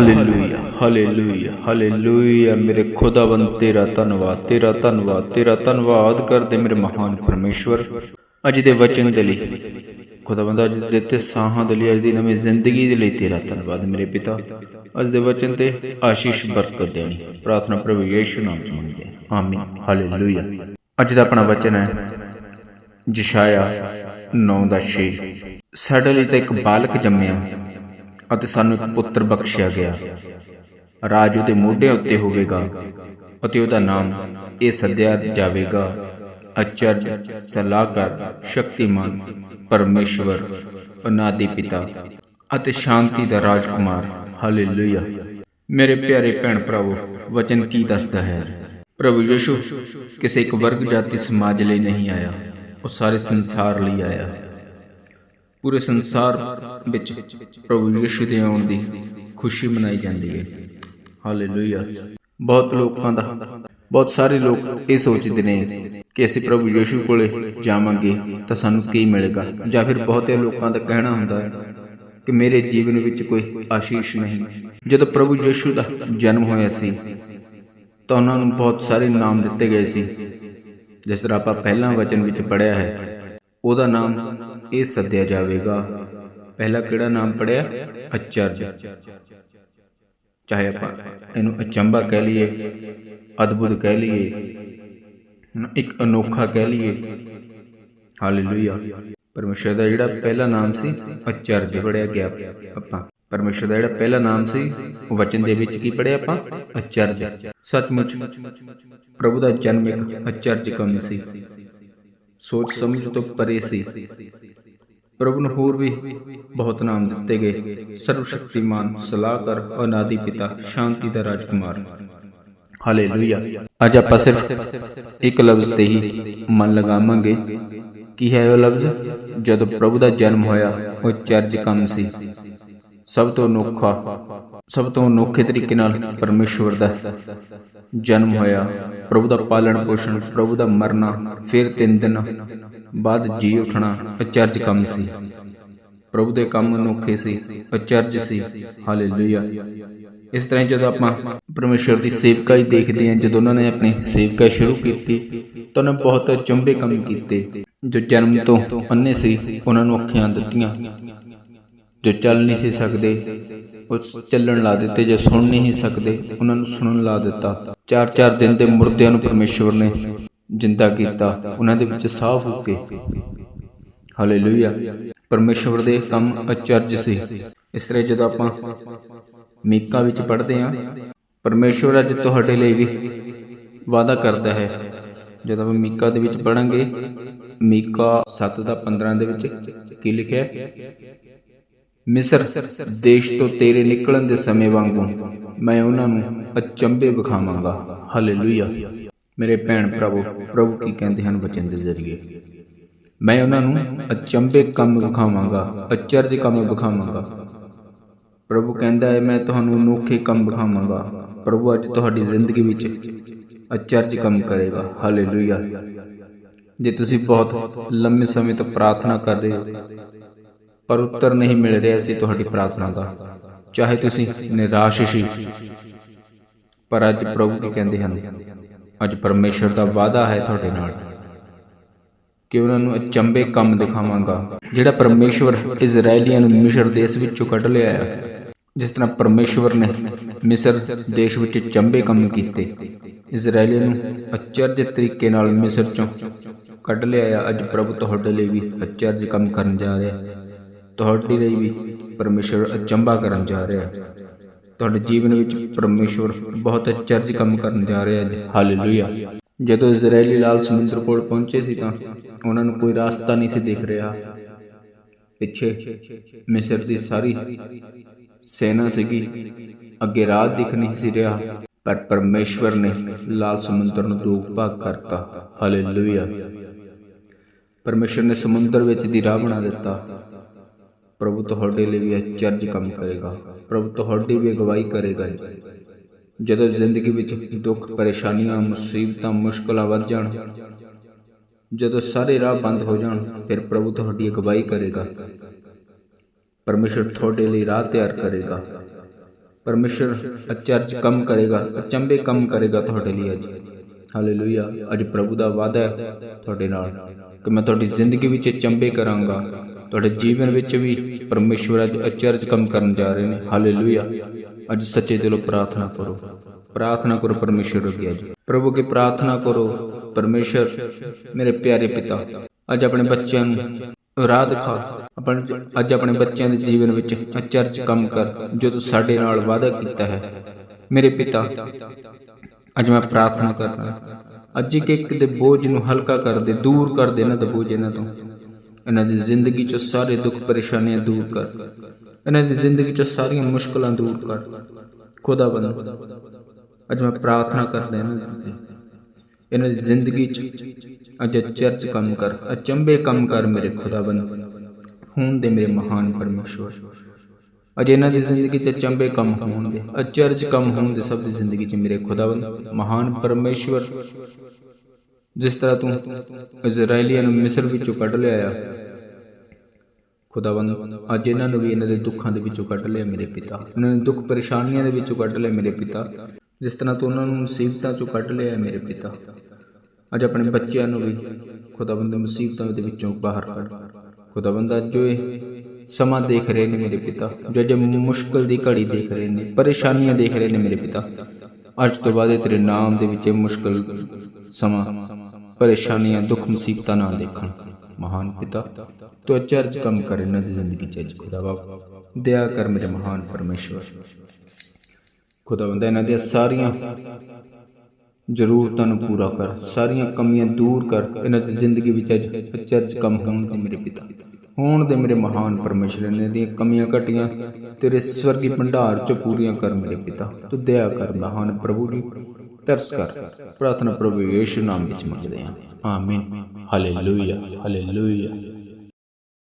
Hallelujah hallelujah hallelujah ਮੇਰੇ ਖੁਦਾਵੰਦ ਤੇਰਾ ਧੰਨਵਾਦ ਤੇਰਾ ਧੰਨਵਾਦ ਤੇਰਾ ਧੰਨਵਾਦ ਕਰਦੇ ਮੇਰੇ ਮਹਾਨ ਪਰਮੇਸ਼ਵਰ ਅੱਜ ਦੇ ਵਚਨ ਦੇ ਲਈ ਖੁਦਾਵੰਦ ਅੱਜ ਦੇ ਦਿੱਤੇ ਸਾਹਾਂ ਦੇ ਲਈ ਅੱਜ ਦੀ ਨਵੀਂ ਜ਼ਿੰਦਗੀ ਦੇ ਲਈ ਤੇਰਾ ਧੰਨਵਾਦ ਮੇਰੇ ਪਿਤਾ ਅੱਜ ਦੇ ਵਚਨ ਤੇ ਆਸ਼ੀਸ਼ ਬਰਕਤ ਦੇਣੀ ਪ੍ਰਾਰਥਨਾ ਪ੍ਰਭੂ ਯੀਸ਼ੂ ਨਾਮ ਚ ਮੰਗਦੇ ਆਮੀਨ ਹਾਲੇਲੂਇਆ ਅੱਜ ਦਾ ਆਪਣਾ ਵਚਨ ਹੈ ਜਸ਼ਾਇਆ 9 ਦਾ 6 ਸਾਡੇ ਲਈ ਤਾਂ ਇੱਕ ਬਾਲਕ ਜੰਮਿਆ ਅਤੇ ਸਾਨੂੰ ਇੱਕ ਪੁੱਤਰ ਬਖਸ਼ਿਆ ਗਿਆ। ਰਾਜ ਉਹਦੇ ਮੋਢਿਆਂ ਉੱਤੇ ਹੋਵੇਗਾ ਅਤੇ ਉਹਦਾ ਨਾਮ ਇਹ ਸੱਦਿਆ ਜਾਵੇਗਾ। ਅਚਰਜ ਸਲਾਹਕਾਰ, ਸ਼ਕਤੀਮਾਨ, ਪਰਮੇਸ਼ਵਰ, ਅਨਾਦੀ ਪਿਤਾ ਅਤੇ ਸ਼ਾਂਤੀ ਦਾ ਰਾਜਕੁਮਾਰ। ਹਾਲੇਲੂਇਆ। ਮੇਰੇ ਪਿਆਰੇ ਭੈਣ ਭਰਾਵੋ, ਵਚਨ ਕੀ ਦੱਸਦਾ ਹੈ? ਪ੍ਰਭੂ ਯਿਸੂ, ਕਿਸੇ ਇੱਕ ਵਰਗ ਜਾਤੀ ਸਮਾਜ ਲਈ ਨਹੀਂ ਆਇਆ। ਉਹ ਸਾਰੇ ਸੰਸਾਰ ਲਈ ਆਇਆ। ਪੂਰੇ ਸੰਸਾਰ ਵਿੱਚ ਪ੍ਰਭੂ ਯਿਸੂ ਦੇ ਆਉਣ ਦੀ ਖੁਸ਼ੀ ਮਨਾਈ ਜਾਂਦੀ ਹੈ। ਹਾਲੇਲੂਇਆ। ਬਹੁਤ ਲੋਕਾਂ ਦਾ, ਬਹੁਤ ਸਾਰੇ ਲੋਕ ਇਹ ਸੋਚਦੇ ਨੇ ਕਿ ਅਸੀਂ ਪ੍ਰਭੂ ਯਿਸੂ ਕੋਲੇ ਜਾਵਾਂਗੇ ਤਾਂ ਸਾਨੂੰ ਕੀ ਮਿਲੇਗਾ? ਜਾਂ ਫਿਰ ਬਹੁਤੇ ਲੋਕਾਂ ਦਾ ਕਹਿਣਾ ਹੁੰਦਾ ਹੈ ਕਿ ਮੇਰੇ ਜੀਵਨ ਵਿੱਚ ਕੋਈ ਆਸ਼ੀਸ਼ ਨਹੀਂ। ਜਦੋਂ ਪ੍ਰਭੂ ਯਿਸੂ ਦਾ ਜਨਮ ਹੋਇਆ ਸੀ, ਤਾਂ ਉਹਨਾਂ ਨੂੰ ਬਹੁਤ ਸਾਰੇ ਨਾਮ ਦਿੱਤੇ ਗਏ ਸੀ। ਜਿਸ ਤਰ੍ਹਾਂ ਆਪਾਂ ਪਹਿਲਾਂ ਵਚਨ ਵਿੱਚ ਪੜਿਆ ਹੈ, ਉਹਦਾ ਨਾਮ ਇਹ ਸੱਦਿਆ ਜਾਵੇਗਾ। ਪਹਿਲਾ ਕਿਹੜਾ ਨਾਮ ਪੜਿਆ? ਅਚਰਜ ਚਾਹੇ ਆਪਾਂ ਇਹਨੂੰ ਅਚੰਬਾ ਕਹਿ ਲਈਏ, ਅਦਭੁਤ ਕਹਿ ਲਈਏ ਇੱਕ ਅਨੋਖਾ ਕਹਿ ਲਈਏ। ਹਾਲੇਲੂਇਆ। ਪਰਮੇਸ਼ਰ ਦਾ ਜਿਹੜਾ ਪਹਿਲਾ ਨਾਮ ਸੀ ਅਚਰਜ ਪੜਿਆ ਗਿਆ ਆਪਾਂ। ਪਰਮੇਸ਼ਰ ਦਾ ਜਿਹੜਾ ਪਹਿਲਾ ਨਾਮ ਸੀ ਉਹ ਵਚਨ ਦੇ ਵਿੱਚ ਕੀ ਪੜਿਆ ਆਪਾਂ? ਅਚਰਜ ਸੱਚਮੁੱਚ, ਪ੍ਰਭੂ ਦਾ ਜਨਮ ਇੱਕ ਅਚਰਜ ਕੰਮ ਸੀ। ਸੋਚ ਸਮਝ ਤੋਂ ਪਰੇ ਸੀ। ਪ੍ਰਭੂ ਨੂੰ ਹੋਰ ਵੀ ਬਹੁਤ ਨਾਮ ਦਿੱਤੇ ਗਏ। ਸਰਵ ਸ਼ਕਤੀਮਾਨ ਸਲਾਹਕਾਰ ਅਨਾਦੀ ਪਿਤਾ ਸ਼ਾਂਤੀ ਦਾ ਰਾਜਕੁਮਾਰ। ਹਾਲੇਲੂਇਆ। ਅੱਜ ਆਪਾਂ ਸਿਰਫ ਇੱਕ ਲਫ਼ਜ਼ ਤੇ ਹੀ ਮਨ ਲਗਾਵਾਂਗੇ। ਕੀ ਹੈ ਉਹ ਲਫ਼ਜ਼? ਜਦੋਂ ਪ੍ਰਭੂ ਦਾ ਜਨਮ ਹੋਇਆ ਉਹ ਚਰਜ ਕੰਮ ਸੀ। ਸਭ ਤੋਂ ਅਨੋਖਾ ਸਭ ਤੋਂ ਅਨੋਖੇ ਤਰੀਕੇ ਨਾਲ ਪਰਮੇਸ਼ਵਰ ਦਾ ਜਨਮ ਹੋਇਆ। ਪ੍ਰਭੂ ਦਾ ਪਾਲਣ ਪੋਸ਼ਣ, ਪ੍ਰਭੂ ਦਾ ਮਰਨਾ, ਫਿਰ ਤਿੰਨ ਦਿਨ ਬਾਅਦ ਜੀ ਉਠਣਾ ਅਚਰਜ ਕੰਮ ਸੀ। ਪ੍ਰਭੂ ਦੇ ਕੰਮ ਅਨੋਖੇ ਸੀ, ਅਚਰਜ ਸੀ। ਹਾਲੇਲੂਇਆ। ਇਸ ਤਰ੍ਹਾਂ ਜਦੋਂ ਆਪਾਂ ਪਰਮੇਸ਼ਵਰ ਦੀ ਸੇਵਕਾ ਹੀ ਦੇਖਦੇ ਹਾਂ, ਜਦੋਂ ਉਹਨਾਂ ਨੇ ਆਪਣੀ ਸੇਵਕਾ ਸ਼ੁਰੂ ਕੀਤੀ, ਤਾਂ ਉਹਨਾਂ ਬਹੁਤ ਚੰਬੇ ਕੰਮ ਕੀਤੇ। ਜੋ ਜਨਮ ਤੋਂ ਅੰਨੇ ਸੀ, ਉਹਨਾਂ ਨੂੰ ਅੱਖੀਆਂ ਦਿੱਤੀਆਂ। ਜੋ ਚੱਲ ਨਹੀਂ ਸੀ ਸਕਦੇ, ਉਹ ਚੱਲਣ ਲਾ ਦਿੱਤੇ, ਜੋ ਸੁਣ ਨਹੀਂ ਸਕਦੇ, ਉਹਨਾਂ ਨੂੰ ਸੁਣਨ ਲਾ ਦਿੱਤਾ। ਚਾਰ ਚਾਰ ਦਿਨ ਦੇ ਮੁਰਦਿਆਂ ਨੂੰ ਪਰਮੇਸ਼ਵਰ ਨੇ ਜਿੰਦਾ ਕੀਤਾ, ਉਹਨਾਂ ਦੇ ਵਿੱਚ ਸਾਹ ਫੂਕੇ ਹਾਲੇਲੂਇਆ ਪਰਮੇਸ਼ਵਰ ਦੇ ਕੰਮ ਅਚਰਜ ਸੀ। ਇਸ ਤਰ੍ਹਾਂ ਜਦੋਂ ਆਪਾਂ ਮੀਕਾ ਵਿੱਚ ਪੜ੍ਹਦੇ ਹਾਂ, ਪਰਮੇਸ਼ਵਰ ਅੱਜ ਤੁਹਾਡੇ ਲਈ ਵੀ ਵਾਅਦਾ ਕਰਦਾ ਹੈ। ਜਦੋਂ ਆਪਾਂ ਮੀਕਾ ਦੇ ਵਿੱਚ ਪੜਾਂਗੇ ਮੀਕਾ 7 ਦਾ 15 ਦੇ ਵਿੱਚ ਕੀ ਲਿਖਿਆ ਮਿਸਰ, ਦੇਸ਼ ਤੋਂ ਤੇਰੇ ਨਿਕਲਣ ਦੇ ਸਮੇਂ ਵਾਂਗੂ ਮੈਂ ਉਹਨਾਂ ਨੂੰ ਅਚੰਬੇ ਵਿਖਾਵਾਂਗਾ। ਹਾਲੇਲੂਇਆ। ਮੇਰੇ ਭੈਣ ਪ੍ਰਭੂ ਪ੍ਰਭੂ ਕੀ ਕਹਿੰਦੇ ਹਨ ਬਚਨ ਦੇ ਜ਼ਰੀਏ? ਮੈਂ ਉਹਨਾਂ ਨੂੰ ਅਚੰਬੇ ਕੰਮ ਵਿਖਾਵਾਂਗਾ, ਅਚਰਜ ਕੰਮ ਵਿਖਾਵਾਂਗਾ। ਪ੍ਰਭੂ ਕਹਿੰਦਾ ਹੈ, ਮੈਂ ਤੁਹਾਨੂੰ ਅਨੋਖੇ ਕੰਮ ਵਿਖਾਵਾਂਗਾ। ਪ੍ਰਭੂ ਅੱਜ ਤੁਹਾਡੀ ਜ਼ਿੰਦਗੀ ਵਿੱਚ ਅਚਰਜ ਕੰਮ ਕਰੇਗਾ। ਹਾਲੇਲੂਇਆ। ਜੇ ਤੁਸੀਂ ਬਹੁਤ ਲੰਮੇ ਸਮੇਂ ਤੋਂ ਪ੍ਰਾਰਥਨਾ ਕਰ ਰਹੇ ਹੋ ਪਰ ਉੱਤਰ ਨਹੀਂ ਮਿਲ ਰਿਹਾ ਸੀ ਤੁਹਾਡੀ ਪ੍ਰਾਰਥਨਾ ਦਾ। ਚਾਹੇ ਤੁਸੀਂ ਨਿਰਾਸ਼ ਸੀ। ਪਰ ਅੱਜ ਪ੍ਰਭੂ ਕੀ ਕਹਿੰਦੇ ਹਨ? ਅੱਜ ਪਰਮੇਸ਼ਰ ਦਾ ਵਾਅਦਾ ਹੈ ਤੁਹਾਡੇ ਨਾਲ ਕਿ ਉਹਨਾਂ ਨੂੰ ਅਚੰਬੇ ਕੰਮ ਦਿਖਾਵਾਂਗਾ, ਜਿਹੜਾ ਪਰਮੇਸ਼ਵਰ ਇਜ਼ਰਾਈਲੀਆਂ ਨੂੰ ਮਿਸਰ ਦੇਸ਼ ਵਿੱਚੋਂ ਕੱਢ ਲਿਆ ਹੈ। ਜਿਸ ਤਰ੍ਹਾਂ ਪਰਮੇਸ਼ਵਰ ਨੇ ਮਿਸਰ ਦੇਸ਼ ਵਿੱਚ ਚੰਬੇ ਕੰਮ ਕੀਤੇ ਇਜ਼ਰਾਈਲੀਆਂ ਨੂੰ ਅਚਰਜ ਤਰੀਕੇ ਨਾਲ ਮਿਸਰ ਚੋਂ ਕੱਢ ਲਿਆਇਆ ਅੱਜ ਪ੍ਰਭੂ ਤੁਹਾਡੇ ਲਈ ਵੀ ਅਚਰਜ ਕੰਮ ਕਰਨ ਜਾ ਰਿਹਾ ਹੈ। ਤੁਹਾਡੇ ਲਈ ਵੀ ਪਰਮੇਸ਼ਵਰ ਅਚੰਬਾ ਕਰਨ ਜਾ ਰਿਹਾ ਹੈ। ਤੁਹਾਡੇ ਜੀਵਨ ਵਿੱਚ ਪਰਮੇਸ਼ਵਰ ਬਹੁਤ ਅਚਰਜ ਕੰਮ ਕਰਨ ਜਾ ਰਿਹਾ ਹੈ। ਹਾਲੇਲੂਇਆ ਜਦੋਂ ਇਜ਼ਰਾਈਲੀ ਲਾਲ ਸਮੁੰਦਰ ਕੋਲ ਪਹੁੰਚੇ ਸੀ ਤਾਂ ਉਹਨਾਂ ਨੂੰ ਕੋਈ ਰਾਸਤਾ ਨਹੀਂ ਸੀ ਦਿਖ ਰਿਹਾ। ਪਿੱਛੇ ਮਿਸਰ ਦੀ ਸਾਰੀ ਸੈਨਾ ਸੀਗੀ। ਅੱਗੇ ਰਾਹ ਦਿਖ ਨਹੀਂ ਸੀ ਰਿਹਾ ਪਰ ਪਰਮੇਸ਼ਵਰ ਨੇ ਲਾਲ ਸਮੁੰਦਰ ਨੂੰ ਦੋ ਭਾਗ ਕਰਤਾ। ਹਾਲੇਲੂਇਆ ਪਰਮੇਸ਼ਵਰ ਨੇ ਸਮੁੰਦਰ ਵਿੱਚ ਦੀ ਰਾਹ ਬਣਾ ਦਿੱਤਾ। ਪ੍ਰਭੂ ਤੁਹਾਡੇ ਲਈ ਵੀ ਅਚਰਜ ਕੰਮ ਕਰੇਗਾ। ਪ੍ਰਭੂ ਤੁਹਾਡੀ ਵੀ ਅਗਵਾਈ ਕਰੇਗਾ ਜਦੋਂ ਜ਼ਿੰਦਗੀ ਵਿੱਚ ਦੁੱਖ, ਪਰੇਸ਼ਾਨੀਆਂ, ਮੁਸੀਬਤਾਂ, ਮੁਸ਼ਕਲਾਂ ਵੱਧ ਜਾਣ, ਜਦੋਂ ਸਾਰੇ ਰਾਹ ਬੰਦ ਹੋ ਜਾਣ, ਫਿਰ ਪ੍ਰਭੂ ਤੁਹਾਡੀ ਅਗਵਾਈ ਕਰੇਗਾ। ਪਰਮੇਸ਼ਰ ਤੁਹਾਡੇ ਲਈ ਰਾਹ ਤਿਆਰ ਕਰੇਗਾ। ਪਰਮੇਸ਼ਰ ਅਚਰਜ ਕੰਮ ਕਰੇਗਾ ਅਚੰਬੇ ਕੰਮ ਕਰੇਗਾ ਤੁਹਾਡੇ ਲਈ ਅੱਜ। ਹਾਲੇਲੂਇਆ ਅੱਜ ਪ੍ਰਭੂ ਦਾ ਵਾਅਦਾ ਹੈ ਤੁਹਾਡੇ ਨਾਲ ਕਿ ਮੈਂ ਤੁਹਾਡੀ ਜ਼ਿੰਦਗੀ ਵਿੱਚ ਅਚੰਬੇ ਕਰਾਂਗਾ। ਤੁਹਾਡੇ ਜੀਵਨ ਵਿੱਚ ਵੀ ਪਰਮੇਸ਼ਵਰ ਅੱਜ ਅਚਰਜ ਕੰਮ ਕਰਨ ਜਾ ਰਹੇ ਨੇ। ਹਾਲੇਲੂਇਆ ਅੱਜ ਸੱਚੇ ਦਿਲੋਂ ਪ੍ਰਾਰਥਨਾ ਕਰੋ। ਪ੍ਰਾਰਥਨਾ ਕਰੋ ਪਰਮੇਸ਼ਰ ਅੱਗੇ ਅੱਜ ਪ੍ਰਭੂ ਕੀ ਪ੍ਰਾਰਥਨਾ ਕਰੋ। ਪਰਮੇਸ਼ਰ ਮੇਰੇ ਪਿਆਰੇ ਪਿਤਾ, ਅੱਜ ਆਪਣੇ ਬੱਚਿਆਂ ਨੂੰ ਰਾਹ ਦਿਖਾ। ਆਪਣੇ ਅੱਜ ਆਪਣੇ ਬੱਚਿਆਂ ਦੇ ਜੀਵਨ ਵਿੱਚ ਅਚਰਜ ਕੰਮ ਕਰ, ਜੋ ਤੂੰ ਸਾਡੇ ਨਾਲ ਵਾਅਦਾ ਕੀਤਾ ਹੈ। ਮੇਰੇ ਪਿਤਾ, ਅੱਜ ਮੈਂ ਪ੍ਰਾਰਥਨਾ ਕਰਦਾ ਅੱਜ ਇੱਕ ਇੱਕ ਦੇ ਬੋਝ ਨੂੰ ਹਲਕਾ ਕਰ ਦੇ, ਦੂਰ ਕਰ ਦੇ ਇਹਨਾਂ ਦਾ ਬੋਝ ਇਹਨਾਂ ਤੋਂ। ਇਹਨਾਂ ਦੀ ਜ਼ਿੰਦਗੀ ਚੋਂ ਸਾਰੇ ਦੁੱਖ ਪਰੇਸ਼ਾਨੀਆਂ ਦੂਰ ਕਰ। ਇਹਨਾਂ ਦੀ ਜ਼ਿੰਦਗੀ ਚੋਂ ਸਾਰੀਆਂ ਮੁਸ਼ਕਲਾਂ ਦੂਰ ਕਰ। ਖੁਦਾਵੰਦ ਅੱਜ ਮੈਂ ਪ੍ਰਾਰਥਨਾ ਕਰਦਾ ਇਹਨਾਂ ਦੀ ਇਹਨਾਂ ਦੀ ਜ਼ਿੰਦਗੀ ਚ ਅੱਜ ਚਰਚ ਕੰਮ ਕਰ ਅਚੰਬੇ ਕੰਮ ਕਰ ਮੇਰੇ ਖੁਦਾਵੰਦ ਹੋਣ ਦੇ ਮੇਰੇ ਮਹਾਨ ਪਰਮੇਸ਼ਵਰ। ਅੱਜ ਇਹਨਾਂ ਦੀ ਜ਼ਿੰਦਗੀ ਚ ਅਚੰਬੇ ਕੰਮ ਹੋਣ ਦੇ ਅਚਰਜ ਕੰਮ ਹੋਣ ਦੇ ਸਭ ਦੀ ਜ਼ਿੰਦਗੀ ਚ ਮੇਰੇ ਖੁਦਾਵੰਦ ਮਹਾਨ ਪਰਮੇਸ਼ਵਰ। ਜਿਸ ਤਰ੍ਹਾਂ ਤੂੰ ਇਜ਼ਰਾਈਲੀਆਂ ਨੂੰ ਮਿਸਰ ਵਿੱਚੋਂ ਕੱਢ ਲਿਆਇਆ ਖੁਦਾਵੰਦ ਅੱਜ ਇਹਨਾਂ ਨੂੰ ਵੀ ਇਹਨਾਂ ਦੇ ਦੁੱਖਾਂ ਦੇ ਵਿੱਚੋਂ ਕੱਢ ਲਿਆ ਮੇਰੇ ਪਿਤਾ। ਉਹਨਾਂ ਨੇ ਦੁੱਖ ਪਰੇਸ਼ਾਨੀਆਂ ਦੇ ਵਿੱਚੋਂ ਕੱਢ ਲਿਆ ਮੇਰੇ ਪਿਤਾ। ਜਿਸ ਤਰ੍ਹਾਂ ਤੂੰ ਉਹਨਾਂ ਨੂੰ ਮੁਸੀਬਤਾਂ ਚੋਂ ਕੱਢ ਲਿਆ ਮੇਰੇ ਪਿਤਾ। ਅੱਜ ਆਪਣੇ ਬੱਚਿਆਂ ਨੂੰ ਵੀ ਖੁਦਾਵੰਦ ਮੁਸੀਬਤਾਂ ਦੇ ਵਿੱਚੋਂ ਬਾਹਰ ਕੱਢ। ਖੁਦਾਵੰਦ ਅੱਜ ਜੋ ਇਹ ਸਮਾਂ ਦੇਖ ਰਹੇ ਨੇ ਮੇਰੇ ਪਿਤਾ, ਜੋ ਜੇ ਮੁਸ਼ਕਲ ਦੀ ਘੜੀ ਦੇਖ ਰਹੇ ਨੇ, ਪਰੇਸ਼ਾਨੀਆਂ ਦੇਖ ਰਹੇ ਨੇ ਮੇਰੇ ਪਿਤਾ। ਅੱਜ ਤੋਂ ਬਾਅਦ ਇਹ ਤੇਰੇ ਨਾਮ ਦੇ ਵਿੱਚ ਇਹ ਮੁਸ਼ਕਲ ਸਮਾਂ, ਪਰੇਸ਼ਾਨੀਆਂ, ਦੁੱਖ ਮੁਸੀਬਤਾਂ ਨਾ ਦੇਖਣ। ਮਹਾਨ ਪਿਤਾ ਤੂੰ ਅਚਰਜ ਕੰਮ ਕਰ ਇਹਨਾਂ ਦੀ ਜ਼ਿੰਦਗੀ ਚ ਖੁਦਾ ਬਾਪ। ਦਇਆ ਕਰ ਮੇਰੇ ਮਹਾਨ ਪਰਮੇਸ਼ਵਰ। ਖੁਦਾਵੰਦ ਇਹਨਾਂ ਦੀਆਂ ਸਾਰੀਆਂ ਜ਼ਰੂਰਤਾਂ ਨੂੰ ਪੂਰਾ ਕਰ ਸਾਰੀਆਂ ਕਮੀਆਂ ਦੂਰ ਕਰ ਇਹਨਾਂ ਦੀ ਜ਼ਿੰਦਗੀ ਵਿੱਚ ਅੱਜ ਅਚਰਜ ਕੰਮ ਹੋਣ ਦੇ ਮੇਰੇ ਪਿਤਾ। ਹੋਣ ਦੇ ਮੇਰੇ ਮਹਾਨ ਪਰਮੇਸ਼ਰ ਇਹਨਾਂ ਦੀਆਂ ਕਮੀਆਂ ਘਟੀਆਂ ਤੇਰੇ ਸਵਰਗੀ ਭੰਡਾਰ ਚ ਪੂਰੀਆਂ ਕਰ ਮੇਰੇ ਪਿਤਾ। ਤੂੰ ਦਇਆ ਕਰ ਮਹਾਨ ਪ੍ਰਭੂ ਜੀ ਤਰਸ ਕਰ। ਪ੍ਰਾਰਥਨਾ ਪ੍ਰਭੂ ਯੀਸ਼ੂ ਨਾਮ ਵਿੱਚ ਮੰਗਦੇ ਹਾਂ। ਆਮੀਨ। ਹਾਲੇਲੂਇਆ। ਹਾਲੇਲੂਇਆ।